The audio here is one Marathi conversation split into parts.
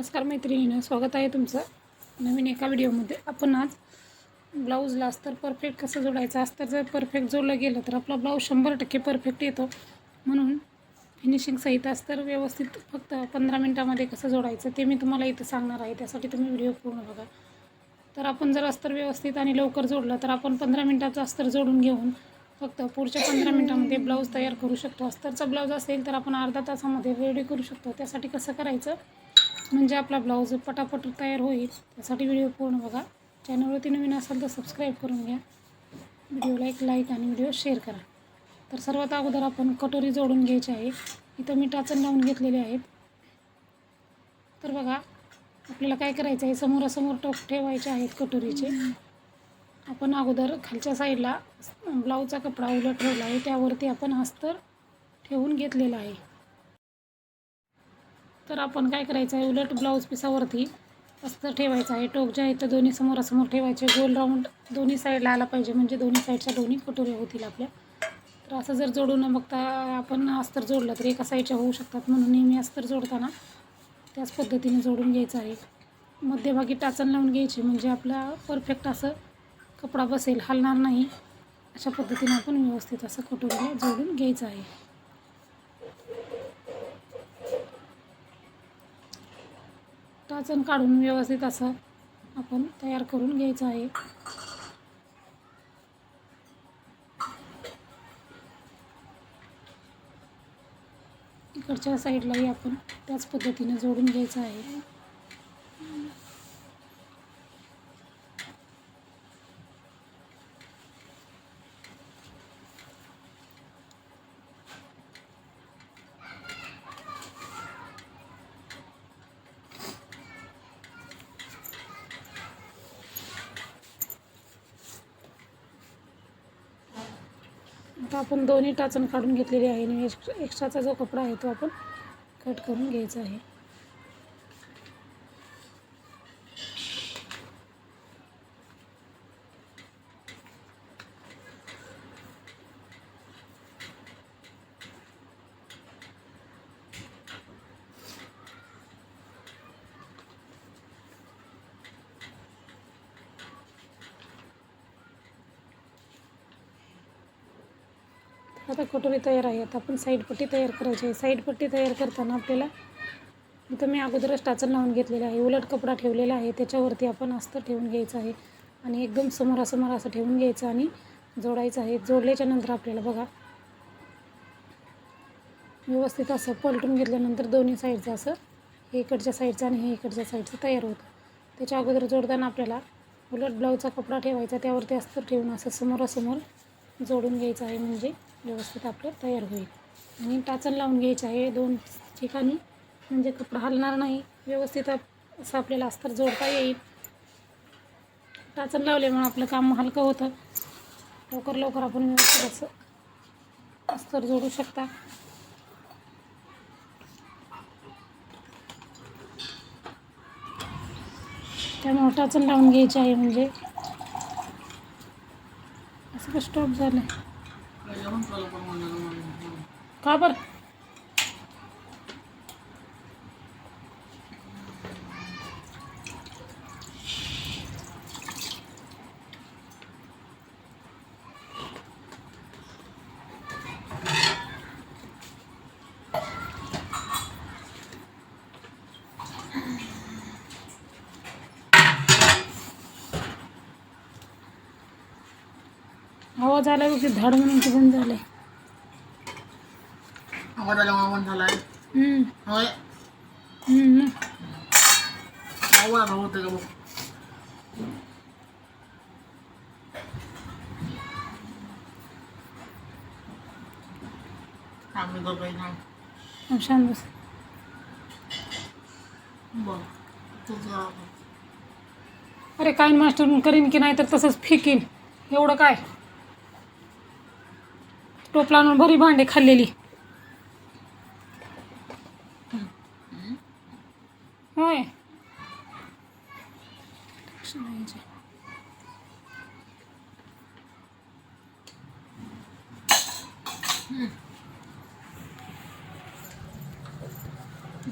नमस्कार मैत्रिणीनं स्वागत आहे तुमचं नवीन एका व्हिडिओमध्ये. आपण आज ब्लाऊजला अस्तर परफेक्ट कसं जोडायचं? अस्तर जर परफेक्ट जोडलं गेलं तर आपला ब्लाऊज शंभर टक्के परफेक्ट येतो. म्हणून फिनिशिंग सहित अस्तर व्यवस्थित फक्त पंधरा मिनटामध्ये कसं जोडायचं ते मी तुम्हाला इथं सांगणार आहे. त्यासाठी तुम्ही व्हिडिओ पूर्ण बघा. तर आपण जर अस्तर व्यवस्थित आणि लवकर जोडलं तर आपण पंधरा मिनटाचं अस्तर जोडून घेऊन फक्त पुढच्या पंधरा मिनटामध्ये ब्लाऊज तयार करू शकतो. अस्तरचा ब्लाऊज असेल तर आपण अर्धा तासामध्ये रेडी करू शकतो. त्यासाठी कसं करायचं? म्हणजे आपला ब्लाऊज पटापट तयार होईल. त्यासाठी व्हिडिओ पूर्ण बघा. चॅनलवरती नवीन असाल तर सबस्क्राईब करून घ्या. व्हिडिओला एक लाईक आणि व्हिडिओ शेअर करा. तर सर्वात अगोदर आपण कटोरी जोडून घ्यायची आहे. इथं मी टाचण लावून घेतलेले आहेत. तर बघा आपल्याला काय करायचं आहे? समोरासमोर टोक ठेवायचे आहेत कटोरीचे. आपण अगोदर खालच्या साईडला ब्लाऊजचा कपडा उलट ठेवला आहे. त्यावरती आपण हस्तर ठेवून घेतलेला आहे. तर आपण काय करायचं आहे उलट ब्लाऊज पिसावरती अस्तर ठेवायचं आहे. टोक जे आहे तर दोन्ही समोरासमोर ठेवायचे. गोल राऊंड दोन्ही साईडला आला पाहिजे. म्हणजे दोन्ही साईडच्या दोन्ही कटोऱ्या होतील आपल्या. तर असं जर जोडून मग बघता आपण अस्तर जोडलं तर एका साईडच्या होऊ शकतात. म्हणून नेहमी अस्तर जोडताना त्याच पद्धतीने जोडून घ्यायचं आहे. मध्यभागी टाचण लावून घ्यायची. म्हणजे आपला परफेक्ट असं कपडा बसेल. हलणार नाही. अशा पद्धतीने आपण व्यवस्थित असं कटोरीला जोडून घ्यायचं आहे. टाचण काढून व्यवस्थित असं आपण तयार करून घ्यायचं आहे. इकडच्या साईडलाही आपण त्याच पद्धतीने जोडून घ्यायचं आहे. आता आपण दोन्ही टाचण काढून घेतलेली आहे आणि एक्स्ट्रा एक्स्ट्राचा जो कपडा आहे तो आपण कट करून घ्यायचा आहे. आता कटोरी तयार आहे. आता आपण साईड पट्टी तयार करायची आहे. साईडपट्टी तयार करताना आपल्याला इथं मी अगोदरच टाचण लावून घेतलेलं आहे. उलट कपडा ठेवलेला आहे. त्याच्यावरती आपण असतं ठेवून घ्यायचं आहे आणि एकदम समोरासमोर असं ठेवून घ्यायचं आणि जोडायचं आहे. जोडल्याच्या नंतर आपल्याला बघा व्यवस्थित असं पलटून घेतल्यानंतर दोन्ही साईडचं असं हे इकडच्या साईडचं आणि हे इकडच्या साईडचं तयार होतं. त्याच्या अगोदर जोडताना आपल्याला उलट ब्लाऊजचा कपडा ठेवायचा. त्यावरती असतं ठेवून असं समोरासमोर जोडून घ्यायचं आहे म्हणजे व्यवस्थित आपलं तयार होईल. आणि टाचण लावून घ्यायचं आहे दोन ठिकाणी. म्हणजे कपडा हलणार नाही. व्यवस्थित आप- असं आपल्याला अस्तर जोडता येईल. टाचण लावल्यामुळे आपलं काम हलकं होतं. लवकर लवकर आपण व्यवस्थित असं अस्तर जोडू शकता. त्यामुळे टाचण लावून घ्यायची आहे म्हणजे असं का स्टॉप झालं का बरं? आवाज आला की धाड म्हणून बंद झालंय. आवाज आला आवाज झालाय. होय. आवाज होते का बघ. आम्ही दोघं ना मग शांत बस. बघ तुझं अरे काय मास्टर करीन की नाही तर तसंच फेकीन. एवढं काय? टोपला भरी भांडे खाल्लेली. होय.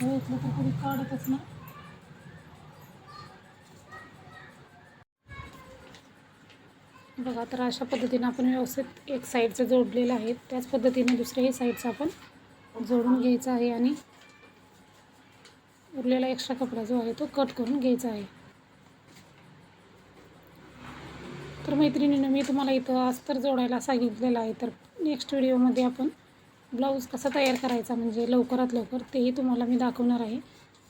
कधी काढतच ना बघा तर अशा पद्धतीने आपण व्यवस्थित एक साईडचं जोडलेलं आहे. त्याच पद्धतीने दुसऱ्याही साईडचं आपण जोडून घ्यायचं आहे आणि उरलेला एक्स्ट्रा कपडा जो आहे तो कट करून घ्यायचा आहे. तर मैत्रिणीनं मी तुम्हाला इथं अस्तर जोडायला सांगितलेलं आहे तर नेक्स्ट व्हिडिओमध्ये आपण ब्लाऊज कसा तयार करायचा म्हणजे लवकरात लवकर तेही तुम्हाला मी दाखवणार आहे.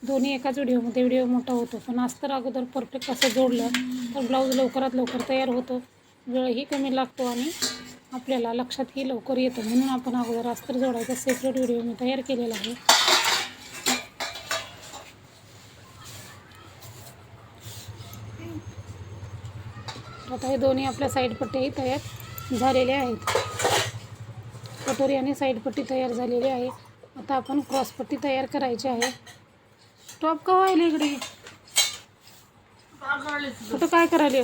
दोन्ही एकाच व्हिडिओमध्ये व्हिडिओ मोठा होतो पण अस्तर अगोदर परफेक्ट असं जोडलं तर ब्लाऊज लवकरात लवकर तयार होतो. वेळही कमी लागतो आणि आपल्याला लक्षातही लवकर येतं. म्हणून आपण अगोदर अस्तर जोडायचा. सेपरेट व्हिडिओ मी तयार केलेला आहे. आता हे दोन्ही आपल्या साईड पट्ट्याही तयार झालेले आहेत. कटोरी आणि साईड पट्टी तयार झालेली आहे. आता आपण क्रॉस पट्टी तयार करायची आहे. टॉप का व्हायला इकडे? काय करायला कुठं काय करायला?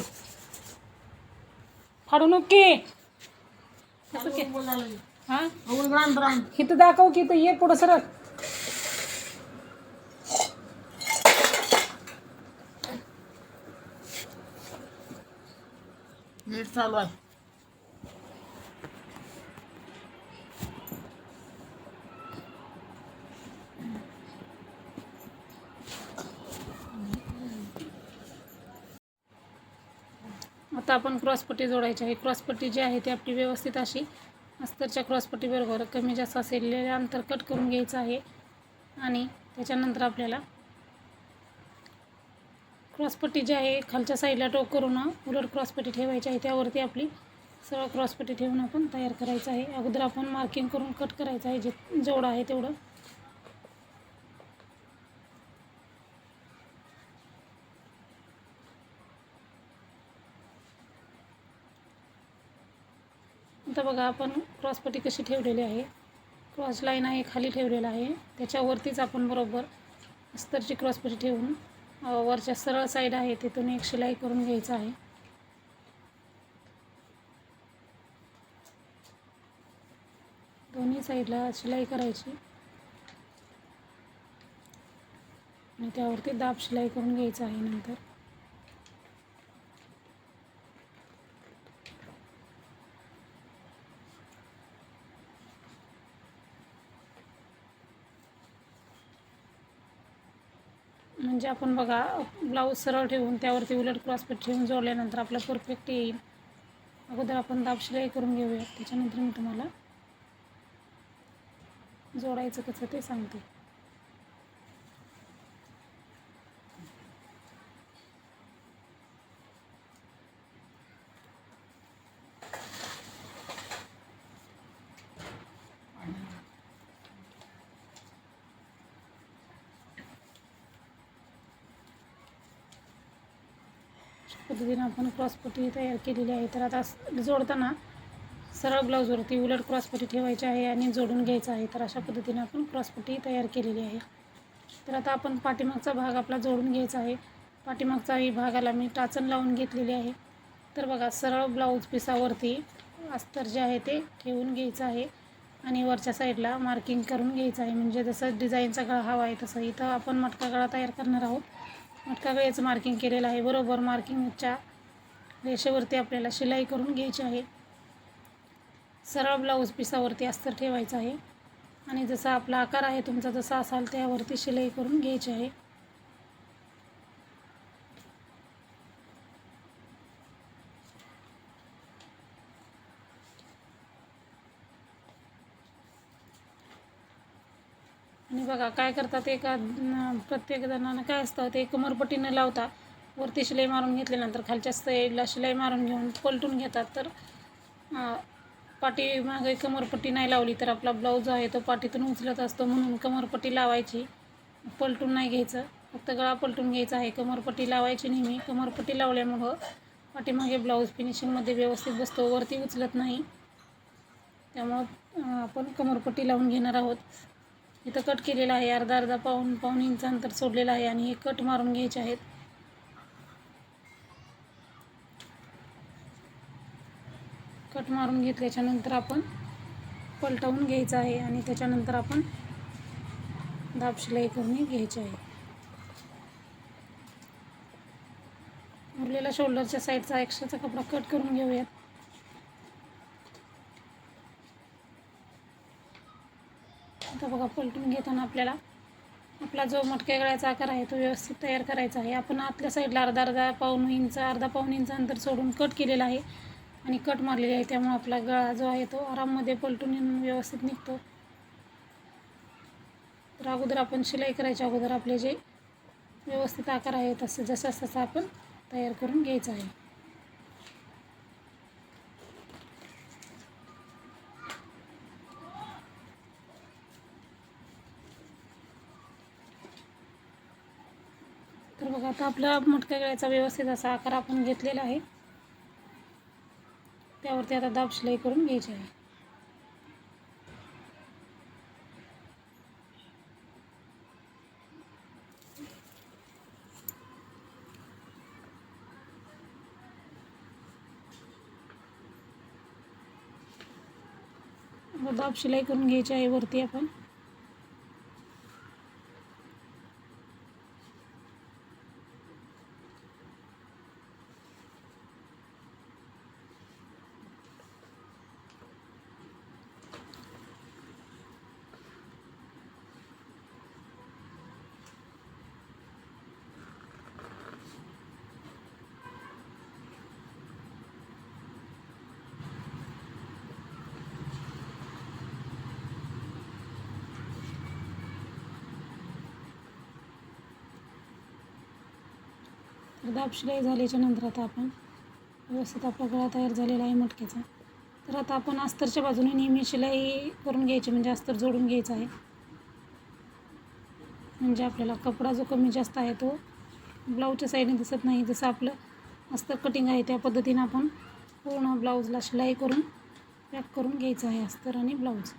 फाडू नक्की हां? इथं दाखव की इथं ये पुढं सरक नीट चालू आहे. आता आपण क्रॉसपट्टी जोडायची आहे. क्रॉसपट्टी जी आहे ती आपली व्यवस्थित अशी अस्तरच्या क्रॉसपट्टीबरोबर कमी जास्त असेल अंतर कट करून घ्यायचं आहे. आणि त्याच्यानंतर आपल्याला क्रॉसपट्टी जी आहे खालच्या साईडला टोक करून उलट क्रॉसपट्टी ठेवायची आहे. त्यावरती आपली सरळ क्रॉसपट्टी ठेवून आपण तयार करायचं आहे. अगोदर आपण मार्किंग करून कट करायचं आहे. जे जेवढं आहे तेवढं आता बघा आपण क्रॉसपट्टी कशी ठेवलेली आहे. क्रॉस लाईन आहे खाली ठेवलेला आहे. त्याच्यावरतीच आपण बरोबर अस्तरची क्रॉसपट्टी ठेवून वरच्या सरळ साईड आहे तिथून एक शिलाई करून घ्यायचं आहे. दोन्ही साईडला शिलाई करायची. आणि त्यावरती दाब शिलाई करून घ्यायचं आहे नंतर. म्हणजे आपण बघा ब्लाऊज सरळ ठेवून त्यावरती उलट क्रॉसपीट ठेवून जोडल्यानंतर आपलं परफेक्ट येईल. अगोदर आपण दाब शिलाई करून घेऊया. त्याच्यानंतर मी तुम्हाला जोडायचं कसं ते सांगते अशा पद्धतीने आपण क्रॉसपट्टी तयार केलेली आहे. तर आता जोडताना सरळ ब्लाऊजवरती उलट क्रॉसपट्टी ठेवायची आहे आणि जोडून घ्यायचं आहे. तर अशा पद्धतीने आपण क्रॉसपट्टी तयार केलेली आहे. तर आता आपण पाठीमागचा भाग आपला जोडून घ्यायचा आहे. पाठीमागचाही भागाला मी टाचण लावून घेतलेली आहे. तर बघा सरळ ब्लाऊज पिसावरती अस्तर जे आहे ते ठेवून घ्यायचं आहे. आणि वरच्या साईडला मार्किंग करून घ्यायचं आहे. म्हणजे जसं डिझाईनचा गळा हवा आहे तसं इथं आपण मटका गळा तयार करणार आहोत. मटका गळ्याचं मार्किंग केलेलं आहे. बरोबर मार्किंगच्या रेषेवरती आपल्याला शिलाई करून घ्यायची आहे. सरळ ब्लाऊज पिसावरती अस्तर ठेवायचं आहे. आणि जसा आपला आकार आहे तुमचा जसा असाल त्यावरती शिलाई करून घ्यायची आहे. आणि बघा काय करतात एका प्रत्येक जणांना काय असतं ते कमरपट्टी न लावता. वरती शिलाई मारून घेतल्यानंतर खालच्या साईडला शिलाई मारून घेऊन पलटून घेतात. तर पाठीमागे पाठी मागे कमरपट्टी नाही लावली तर आपला ब्लाऊज आहे तो पाठीतून उचलत असतो म्हणून कमरपट्टी लावायची. पलटून नाही घ्यायचं. फक्त गळा पलटून घ्यायचा आहे. कमरपट्टी लावायची नेहमी. कमरपट्टी लावल्यामुळं पाठीमागे ब्लाऊज फिनिशिंगमध्ये व्यवस्थित बसतो. वरती उचलत नाही. त्यामुळं आपण कमरपट्टी लावून घेणार आहोत. इथं कट केलेला आहे. अर्धा अर्धा पाऊन पाऊन इंच अंतर सोडलेलं आहे आणि हे कट मारून घ्यायचे आहेत. पाट मारून घेतल्याच्यानंतर आपण पलटवून घ्यायचं आहे आणि त्याच्यानंतर आपण दाब शिलाई करून घ्यायची आहे. उरलेल्या शोल्डरच्या साईडचा एक्स्ट्राचा कपडा कट करून घेऊयात. आता बघा पलटून घेताना आपल्याला आपला जो मटक्या गळ्याचा आकार आहे तो व्यवस्थित तयार करायचा आहे. आपण आतल्या साईडला अर्धा अर्धा पाऊन इंच अर्धा पाऊन इंच अंतर सोडून कट केलेला आहे. आणि कट मारलेली आहे त्यामुळे आपला गळा जो आहे तो आराममध्ये पलटून येऊन व्यवस्थित निघतो. तर अगोदर आपण शिलाई करायच्या अगोदर आपले जे व्यवस्थित आकार आहे तसं जसा तसं आपण तयार करून घ्यायचं आहे. तर बघा आता आपला मटक्या गळ्याचा व्यवस्थित असा आकार आपण घेतलेला आहे. त्यावरती आता दाब शिलाई करून घ्यायची आहे. दाब शिलाई करून घ्यायची आहे वरती आपण. दाब शिलाई झाल्याच्यानंतर आता आपण व्यवस्थित आपला गळा तयार झालेला आहे मटक्याचा तर आता आपण अस्तरच्या बाजूने नेहमी शिलाई करून घ्यायची म्हणजे अस्तर जोडून घ्यायचं आहे. म्हणजे आपल्याला कपडा जो कमी जास्त आहे तो ब्लाऊजच्या साईडने दिसत नाही. जसं आपलं अस्तर कटिंग आहे त्या पद्धतीनं आपण पूर्ण ब्लाऊजला शिलाई करून पॅक करून घ्यायचं आहे अस्तर आणि ब्लाऊज.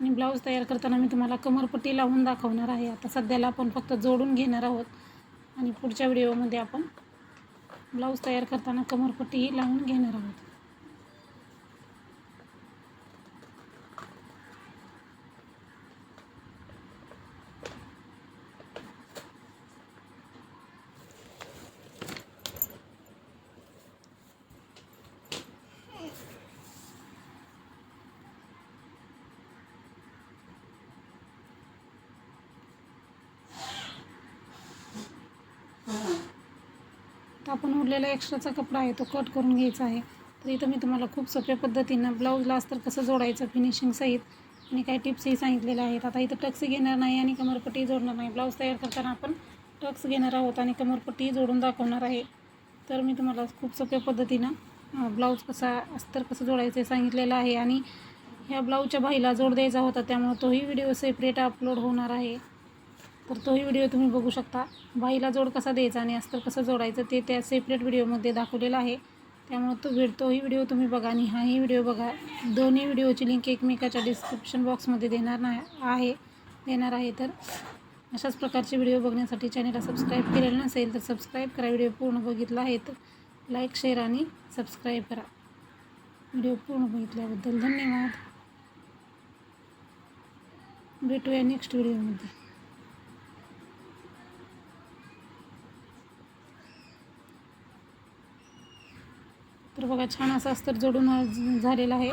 आणि ब्लाऊज तयार करताना मी तुम्हाला कमरपट्टी लावून दाखवणार आहे. आता सध्याला आपण फक्त जोडून घेणार आहोत. आणि पुढच्या व्हिडिओमध्ये आपण ब्लाऊज तयार करताना कमरपट्टीही लावून घेणार आहोत. आपण उरलेला एक्स्ट्राचा कपडा आहे तो कट करून घ्यायचा आहे. तर इथं मी तुम्हाला खूप सोप्या पद्धतीनं ब्लाऊजला अस्तर कसं जोडायचं फिनिशिंग सहित आणि काही टिप्सही सांगितलेल्या आहेत. आता इथं टक्स घेणार नाही आणि कमरपट्टी जोडणार नाही. ब्लाऊज तयार करताना आपण टक्स घेणार आहोत आणि कमरपट्टी जोडून दाखवणार आहे. तर मी तुम्हाला खूप सोप्या पद्धतीनं ब्लाऊज कसा अस्तर कसं जोडायचं हे सांगितलेलं आहे. आणि ह्या ब्लाऊजच्या बाईला जोड द्यायचा होता त्यामुळे तोही व्हिडिओ सेपरेट अपलोड होणार आहे. तर तोही व्हिडिओ तुम्ही बघू शकता. बाईला जोड कसा द्यायचा आणि अस्तर कसं जोडायचं ते त्या सेपरेट व्हिडिओमध्ये दाखवलेलं आहे. त्यामुळे तो भेट तोही व्हिडिओ तुम्ही बघा आणि हाही व्हिडिओ बघा. दोन्ही व्हिडिओची लिंक एकमेकाच्या डिस्क्रिप्शन बॉक्समध्ये देणार नाही आहे देणार आहे तर. अशाच प्रकारचे व्हिडिओ बघण्यासाठी चॅनलला सबस्क्राईब केलेलं नसेल तर सबस्क्राईब करा. व्हिडिओ पूर्ण बघितला आहे तर लाईक शेअर आणि सबस्क्राईब करा. व्हिडिओ पूर्ण बघितल्याबद्दल धन्यवाद. भेटूया नेक्स्ट व्हिडिओमध्ये तर बघा छान असं अस्तर जोडून झालेलं आहे.